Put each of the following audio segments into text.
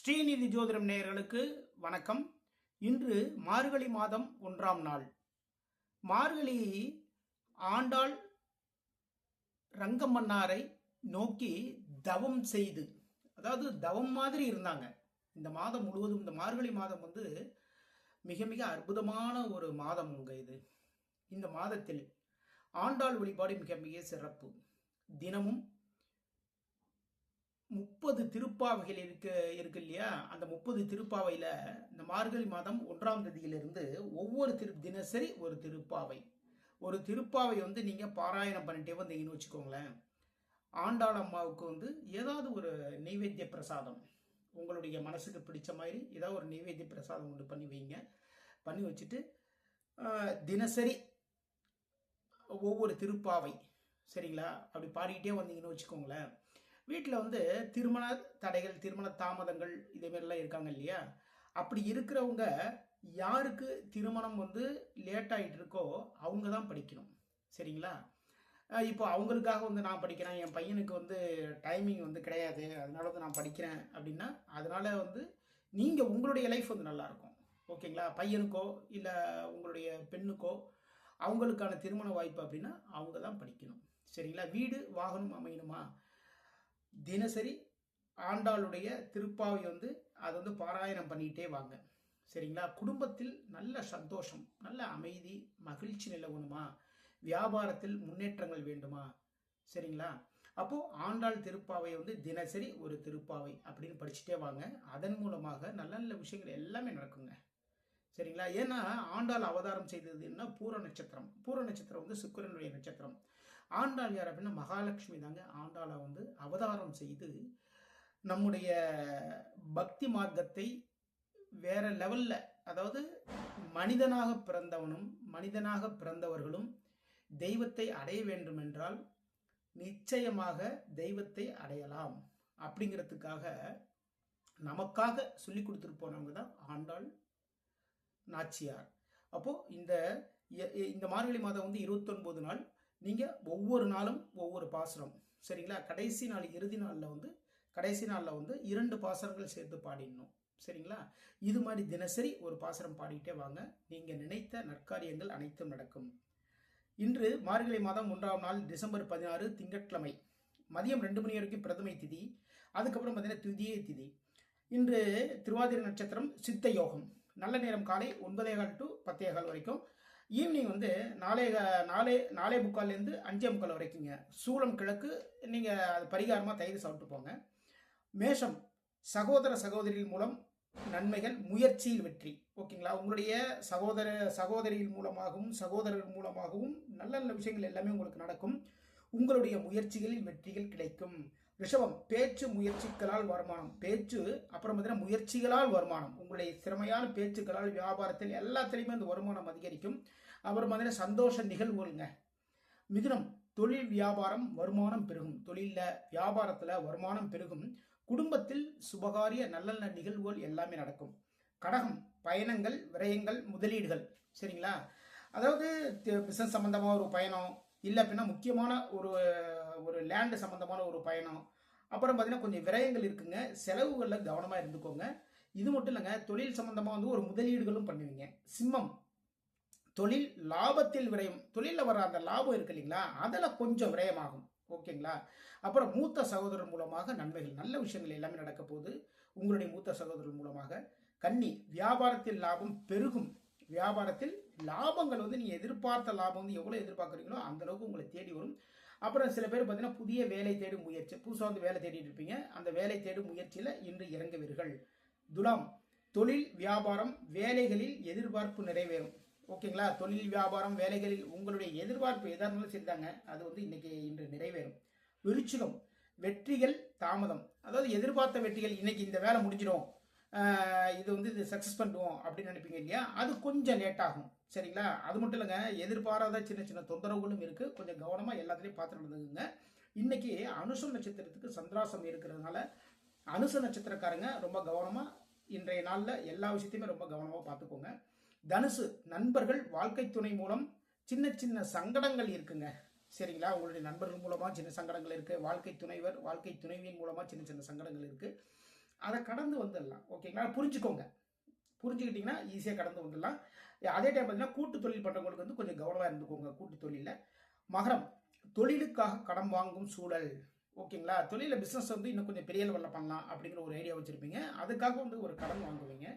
ஸ்ரீநிதி ஜோதிடம் நேயர்களுக்கு வணக்கம். இன்று மார்கழி மாதம் ஒன்றாம் நாள். மார்கழி ஆண்டாள் ரங்கமன்னாரை நோக்கி தவம் செய்து அதாவது தவம் மாதிரி இருந்தாங்க. இந்த மாதம் முழுவதும் இந்த மார்கழி மாதம் வந்து மிக மிக அற்புதமான ஒரு மாதம் உங்க இது. இந்த மாதத்தில் ஆண்டாள் வழிபாடு மிக மிக சிறப்பு. தினமும் முப்பது திருப்பாவைகள் இருக்கு இருக்கு இல்லையா? அந்த முப்பது திருப்பாவையில் இந்த மார்கழி மாதம் ஒன்றாம் தேதியிலிருந்து ஒவ்வொரு திரு தினசரி ஒரு திருப்பாவை. ஒரு திருப்பாவை வந்து நீங்கள் பாராயணம் பண்ணிட்டே வந்தீங்கன்னு வச்சுக்கோங்களேன். ஆண்டாள் அம்மாவுக்கு வந்து ஏதாவது ஒரு நெய்வேத்திய பிரசாதம். உங்களுடைய மனசுக்கு பிடிச்ச மாதிரி ஏதாவது ஒரு நெய்வேத்திய பிரசாதம் ஒன்று பண்ணி வைங்க. பண்ணி வச்சுட்டு தினசரி ஒவ்வொரு திருப்பாவை. சரிங்களா? அப்படி பாடிக்கிட்டே வந்தீங்கன்னு வச்சுக்கோங்களேன். வீட்டில் வந்து திருமண தடைகள் திருமண தாமதங்கள் இதேமாரிலாம் இருக்காங்க இல்லையா? அப்படி இருக்கிறவங்க யாருக்கு திருமணம் வந்து லேட் ஆகிட்டு இருக்கோ அவங்க தான் படிக்கணும். சரிங்களா? இப்போ அவங்களுக்காக வந்து நான் படிக்கிறேன் என் பையனுக்கு வந்து டைமிங் வந்து கிடையாது அதனால வந்து நான் படிக்கிறேன் அப்படின்னா அதனால வந்து நீங்கள் உங்களுடைய லைஃப் வந்து நல்லா இருக்கும் ஓகேங்களா? பையனுக்கோ இல்லை உங்களுடைய பெண்ணுக்கோ அவங்களுக்கான திருமண வாய்ப்பு அப்படின்னா அவங்க தான் படிக்கணும். சரிங்களா? வீடு வாகனம் அமையணுமா? தினசரி ஆண்டாளுடைய திருப்பாவை வந்து அதை வந்து பாராயணம் பண்ணிக்கிட்டே வாங்க. சரிங்களா? குடும்பத்தில் நல்ல சந்தோஷம் நல்ல அமைதி மகிழ்ச்சி நிலவணுமா? வியாபாரத்தில் முன்னேற்றங்கள் வேண்டுமா? சரிங்களா? அப்போது ஆண்டாள் திருப்பாவை வந்து தினசரி ஒரு திருப்பாவை அப்படின்னு படிச்சுட்டே வாங்க. அதன் மூலமாக நல்ல நல்ல விஷயங்கள் எல்லாமே நடக்குங்க. சரிங்களா? ஏன்னா ஆண்டாள் அவதாரம் செய்தது என்ன? பூர நட்சத்திரம். பூர நட்சத்திரம் வந்து சுக்கிரனுடைய நட்சத்திரம். ஆண்டாள் யார் அப்படின்னா மகாலட்சுமி தாங்க. ஆண்டாளை வந்து அவதாரம் செய்து நம்முடைய பக்தி மார்க்கத்தை வேற லெவல்ல அதாவது மனிதனாக பிறந்தவனும் மனிதனாக பிறந்தவர்களும் தெய்வத்தை அடைய வேண்டும் என்றால் நிச்சயமாக தெய்வத்தை அடையலாம். அப்படிங்கிறதுக்காக நமக்காக சொல்லி கொடுத்துட்டு போனவங்க தான் ஆண்டாள் நாச்சியார். அப்போ இந்த இந்த மார்கழி மாதம் வந்து இருபத்தொன்பது நாள். நீங்கள் ஒவ்வொரு நாளும் ஒவ்வொரு பாசுரம். சரிங்களா? கடைசி நாள் இறுதி நாளில் வந்து கடைசி நாளில் வந்து இரண்டு பாசுரங்கள் சேர்த்து பாடிடணும். சரிங்களா? இது மாதிரி தினசரி ஒரு பாசுரம் பாடிட்டே வாங்க. நீங்கள் நினைத்த நற்காரியங்கள் அனைத்தும் நடக்கும். இன்று மார்கழி மாதம் ஒன்றாம் நாள் டிசம்பர் பதினாறு திங்கட்கிழமை. மதியம் ரெண்டு மணி வரைக்கும் பிரதமை திதி அதுக்கப்புறம் பார்த்தீங்கன்னா துதிய திதி. இன்று திருவாதிரை நட்சத்திரம் சித்த யோகம். நல்ல நேரம் காலை ஒன்பதே கால் டு பத்தே கால் வரைக்கும் ஈவினிங் வந்து நாலே கா- நாலே நாலே முக்கால்லேருந்து அஞ்சே முக்கால் வரைக்குங்க. சூளம் கிழக்கு நீங்கள் அது பரிகாரமாக தயிர் சாப்பிட்டு போங்க. மேஷம் சகோதர சகோதரிகள் மூலம் நன்மைகள் முயற்சியில் வெற்றி. ஓகேங்களா? உங்களுடைய சகோதர சகோதரிகள் மூலமாகவும் சகோதரர்கள் மூலமாகவும் நல்ல நல்ல விஷயங்கள் எல்லாமே உங்களுக்கு நடக்கும். உங்களுடைய முயற்சிகளில் வெற்றிகள் கிடைக்கும். ரிஷபம் பேச்சு முயற்சிகளால் வருமானம். பேச்சு அப்புறம் பார்த்தீங்கன்னா முயற்சிகளால் வருமானம். உங்களுடைய திறமையான பேச்சுக்களால் வியாபாரத்தில் எல்லாத்துலேயுமே அந்த வருமானம் அதிகரிக்கும். அப்புறம் பார்த்தீங்கன்னா சந்தோஷ நிகழ்வுகள்ங்க. மிதுனம் தொழில் வியாபாரம் வருமானம் பெருகும். தொழிலில் வியாபாரத்தில் வருமானம் பெருகும். குடும்பத்தில் சுபகாரிய நல்ல நல்ல நிகழ்வுகள் எல்லாமே நடக்கும். கடகம் பயணங்கள் விரயங்கள் முதலீடுகள். சரிங்களா? அதாவது பிஸ்னஸ் சம்மந்தமாக ஒரு பயணம் இல்லை அப்படின்னா முக்கியமான ஒரு ஒரு லேண்டு சம்மந்தமான ஒரு பயணம். அப்புறம் பார்த்தீங்கன்னா கொஞ்சம் விரயங்கள் இருக்குங்க. செலவுகளில் கவனமாக இருந்துக்கோங்க. இது மட்டும் இல்லைங்க தொழில் சம்மந்தமாக வந்து ஒரு முதலீடுகளும் பண்ணுவீங்க. சிம்மம். தொழில் லாபத்தில் விரயம். தொழிலில் வர அந்த லாபம் இருக்கு இல்லைங்களா? அதில் கொஞ்சம் விரயமாகும். ஓகேங்களா? அப்புறம் மூத்த சகோதரர் மூலமாக நன்மைகள். நல்ல விஷயங்கள் எல்லாமே நடக்க போகுது. உங்களுடைய மூத்த சகோதரர் மூலமாக. கன்னி. வியாபாரத்தில் லாபம் பெருகும். வியாபாரத்தில் லாபங்கள் வந்து நீங்கள் எதிர்பார்த்த லாபம் வந்து எவ்வளோ எதிர்பார்க்குறீங்களோ அந்தளவுக்கு உங்களை தேடி வரும். அப்புறம் சில பேர் பார்த்தீங்கன்னா புதிய வேலை தேடும் முயற்சி புதுசாக வந்து வேலை தேடிட்டு இருப்பீங்க. அந்த வேலை தேடும் முயற்சியில் இன்று இறங்குவீர்கள். துலாம் தொழில் வியாபாரம் வேலைகளில் எதிர்பார்ப்பு நிறைவேறும். ஓகேங்களா? தொழில் வியாபாரம் வேலைகளில் உங்களுடைய எதிர்பார்ப்பு எதாக இருந்தாலும் சரிதாங்க. அது வந்து இன்னைக்கு இன்று நிறைவேறும். விருச்சிகம் வெற்றிகள் தாமதம். அதாவது எதிர்பார்த்த வெற்றிகள் இன்னைக்கு இந்த வேலை முடிஞ்சிடும். இது வந்து இது சக்ஸஸ் பண்ணுவோம் அப்படின்னு நினைப்பீங்க இல்லையா? அது கொஞ்சம் லேட் ஆகும். சரிங்களா? அது மட்டும் இல்லைங்க எதிர்பாராத சின்ன சின்ன தொந்தரவுகளும் இருக்கு. கொஞ்சம் கவனமா எல்லாத்துலேயும் பார்த்து நடந்துக்குங்க இன்னைக்கு அனுச நட்சத்திரத்துக்கு சந்திராசம் இருக்கிறதுனால அனுச நட்சத்திரக்காரங்க ரொம்ப கவனமா இன்றைய நாளில் எல்லா விஷயத்தையுமே ரொம்ப கவனமா பார்த்துக்கோங்க. தனுசு நண்பர்கள் வாழ்க்கை துணை மூலம் சின்ன சின்ன சங்கடங்கள் இருக்குங்க. சரிங்களா? உங்களுடைய நண்பர்கள் மூலமா சின்ன சங்கடங்கள் இருக்கு. வாழ்க்கை துணைவர் வாழ்க்கை துணைவியின் மூலமா சின்ன சின்ன சங்கடங்கள் இருக்கு. அதை கடந்து வந்துடலாம். ஓகேங்களா புரிஞ்சுக்கோங்க. புரிஞ்சுக்கிட்டிங்கன்னா ஈஸியாக கடந்து வந்துடலாம். அதே டைம் பார்த்தீங்கன்னா கூட்டு தொழில் பண்ணுறவங்களுக்கு வந்து கொஞ்சம் கவனமாக இருந்துக்கோங்க கூட்டு தொழிலில். மகரம் தொழிலுக்காக கடன் வாங்கும் சூழல். ஓகேங்களா தொழிலில் பிஸ்னஸ் வந்து இன்னும் கொஞ்சம் பெரிய லெவலில் பண்ணலாம் அப்படிங்கிற ஒரு ஐடியா வச்சுருப்பீங்க. அதுக்காக வந்து ஒரு கடன் வாங்குவீங்க.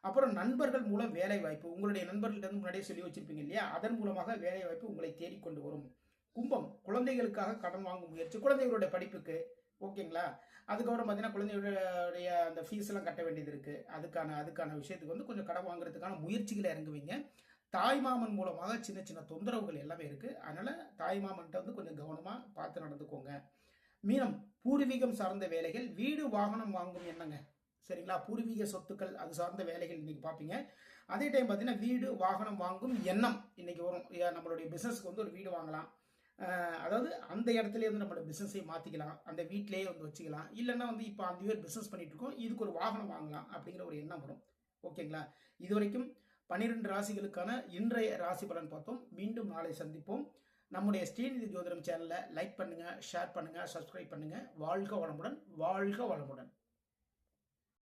அப்புறம் நண்பர்கள் மூலம் வேலை வாய்ப்பு. உங்களுடைய நண்பர்கள்ட்ட முன்னாடியே சொல்லி வச்சிருப்பீங்க இல்லையா? அதன் மூலமாக வேலை வாய்ப்பு உங்களை தேடிக்கொண்டு வரும். கும்பம் குழந்தைகளுக்காக கடன் வாங்கும் முயற்சி. குழந்தைகளுடைய படிப்புக்கு ஓகேங்களா? அதுக்கப்புறம் பார்த்தீங்கன்னா குழந்தையுடைய அந்த ஃபீஸ் எல்லாம் கட்ட வேண்டியது இருக்குது அதுக்கான அதுக்கான விஷயத்துக்கு வந்து கொஞ்சம் கடன் வாங்குறதுக்கான முயற்சிகளை இறங்குவீங்க. தாய்மாமன் மூலமாக சின்ன சின்ன தொந்தரவுகள் எல்லாமே இருக்குது அதனால் தாய்மாமன்கிட்ட வந்து கொஞ்சம் கவனமாக பார்த்து நடந்துக்கோங்க. மீனம் பூர்வீகம் சார்ந்த வேலைகள் வீடு வாகனம் வாங்கும் என்னங்க சரிங்களா? பூர்வீக சொத்துக்கள் அது சார்ந்த வேலைகள் இன்னைக்கு பார்ப்பீங்க அதே டைம் பார்த்தீங்கன்னா வீடு வாகனம் வாங்கும் எண்ணம் இன்னைக்கு வரும். நம்மளுடைய பிசினஸ்க்கு வந்து ஒரு வீடு வாங்கலாம். அதாவது அந்த இடத்துல இருந்து நம்மளோட பிசினஸை மாத்திக்கலாம். அந்த வீட்டிலேயே வந்து வச்சுக்கலாம். இல்லைன்னா வந்து இப்போ அந்த பேர் பிசினஸ் பண்ணிட்டு இருக்கோம். இதுக்கு ஒரு வாகனம் வாங்கலாம் அப்படிங்கிற ஒரு எண்ணம் வரும். ஓகேங்களா? இது வரைக்கும் பன்னிரெண்டு ராசிகளுக்கான இன்றைய ராசி பலன் பார்த்தோம். மீண்டும் நாளை சந்திப்போம். நம்முடைய ஸ்ரீநிதி ஜோதிடம் சேனலை லைக் பண்ணுங்க ஷேர் பண்ணுங்க சப்ஸ்கிரைப் பண்ணுங்க. வாழ்க வளமுடன் வாழ்க வளமுடன்.